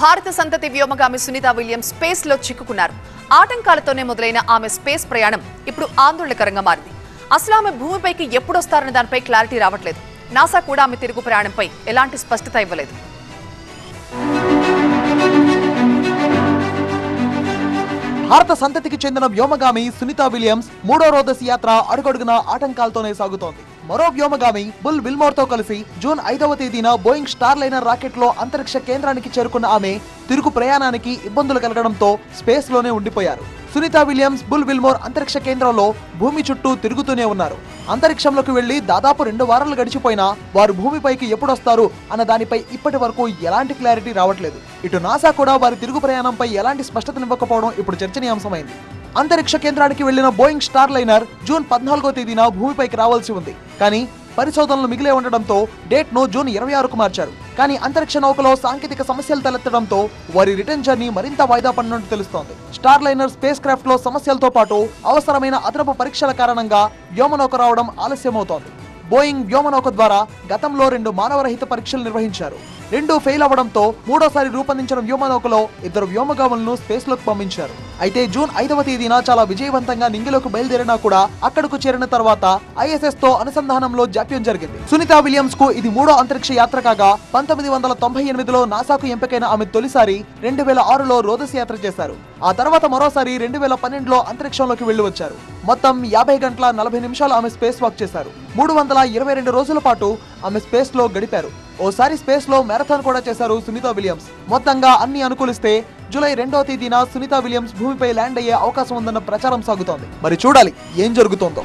భారత సంతతి వ్యోమగామి సునీత విలియమ్స్ స్పేస్లో చిక్కుకున్నారు. ఆటంకాలతోనే మొదలైన ఆమె స్పేస్ ప్రయాణం ఇప్పుడు ఆందోళనకరంగా మారింది. అసలు ఆమె భూమిపైకి ఎప్పుడొస్తారన్న దానిపై క్లారిటీ రావట్లేదు. నాసా కూడా ఆమె తిరుగు ప్రయాణంపై ఎలాంటి స్పష్టత ఇవ్వలేదు. భారత సంతతికి చెందిన వ్యోమగామి సునీత విలియమ్స్ మూడో రోదసి యాత్ర అడుగడుగున ఆటంకాలతోనే సాగుతోంది. మరో వ్యోమగామి బుల్ విల్మోర్తో కలిసి జూన్ ఐదవ తేదీన బోయింగ్ స్టార్ లైనర్ రాకెట్లో అంతరిక్ష కేంద్రానికి చేరుకున్న ఆమె తిరుగు ప్రయాణానికి ఇబ్బందులు కలగడంతో స్పేస్లోనే ఉండిపోయారు. సునీత విలియమ్స్ బుల్ విల్మోర్ అంతరిక్ష కేంద్రంలో భూమి చుట్టూ తిరుగుతూనే ఉన్నారు. అంతరిక్షంలోకి వెళ్ళి దాదాపు రెండు వారాలు గడిచిపోయినా వారు భూమిపైకి ఎప్పుడొస్తారు అన్న దానిపై ఇప్పటి వరకు ఎలాంటి క్లారిటీ రావట్లేదు. ఇటు నాసా కూడా వారి తిరుగు ప్రయాణంపై ఎలాంటి స్పష్టతనివ్వకపోవడం ఇప్పుడు చర్చనీయాంశమైంది. అంతరిక్ష కేంద్రానికి వెళ్ళిన బోయింగ్ స్టార్ లైనర్ జూన్ పద్నాలుగో తేదీన భూమిపైకి రావాల్సి ఉంది. కానీ పరిశోధనలు మిగిలే ఉండడంతో డేట్ను జూన్ ఇరవై ఆరుకు మార్చారు. కానీ అంతరిక్ష నౌకలో సాంకేతిక సమస్యలు తలెత్తడంతో వారి రిటర్న్ జర్నీ మరింత వాయిదా పడినట్టు తెలుస్తోంది. స్టార్ లైనర్ స్పేస్ క్రాఫ్ట్లో సమస్యలతో పాటు అవసరమైన అదనపు పరీక్షల కారణంగా వ్యోమనౌక రావడం ఆలస్యమవుతోంది. బోయింగ్ వ్యోమనౌక ద్వారా గతంలో రెండు మానవరహిత పరీక్షలు నిర్వహించారు. రెండు ఫెయిల్ అవడంతో మూడోసారి రూపొందించిన వ్యోమనౌకలో ఇద్దరు వ్యోమగాములను స్పేస్లోకి పంపించారు. అయితే జూన్ ఐదవ తేదీన చాలా విజయవంతంగా నింగిలోకి బయలుదేరినా కూడా అక్కడకు చేరిన తర్వాత ఐఎస్ఎస్తో అనుసంధానంలో జాప్యం జరిగింది. సునీత విలియమ్స్కు ఇది మూడో అంతరిక్ష యాత్ర కాగా పంతొమ్మిది వందల తొంభై ఎనిమిదిలో నాసాకు ఎంపికైన ఆమె తొలిసారి రెండు వేల ఆరులో రోదస్ యాత్ర చేశారు. ఆ తర్వాత మరోసారి రెండు వేల పన్నెండులో అంతరిక్షంలోకి వెళ్ళి వచ్చారు. మొత్తం యాభై గంటల నలభై నిమిషాలు ఆమె స్పేస్ వాక్ చేశారు. మూడు వందల ఇరవై రెండు రోజుల పాటు ఆమె స్పేస్లో గడిపారు. ఓసారి స్పేస్లో మ్యారథాన్ కూడా చేశారు సునీత విలియమ్స్. మొత్తంగా అన్ని అనుకూలిస్తే జూలై రెండవ తేదీన సునీత విలియమ్స్ భూమిపై ల్యాండ్ అయ్యే అవకాశం ఉందన్న ప్రచారం సాగుతోంది. మరి చూడాలి ఏం జరుగుతోందో.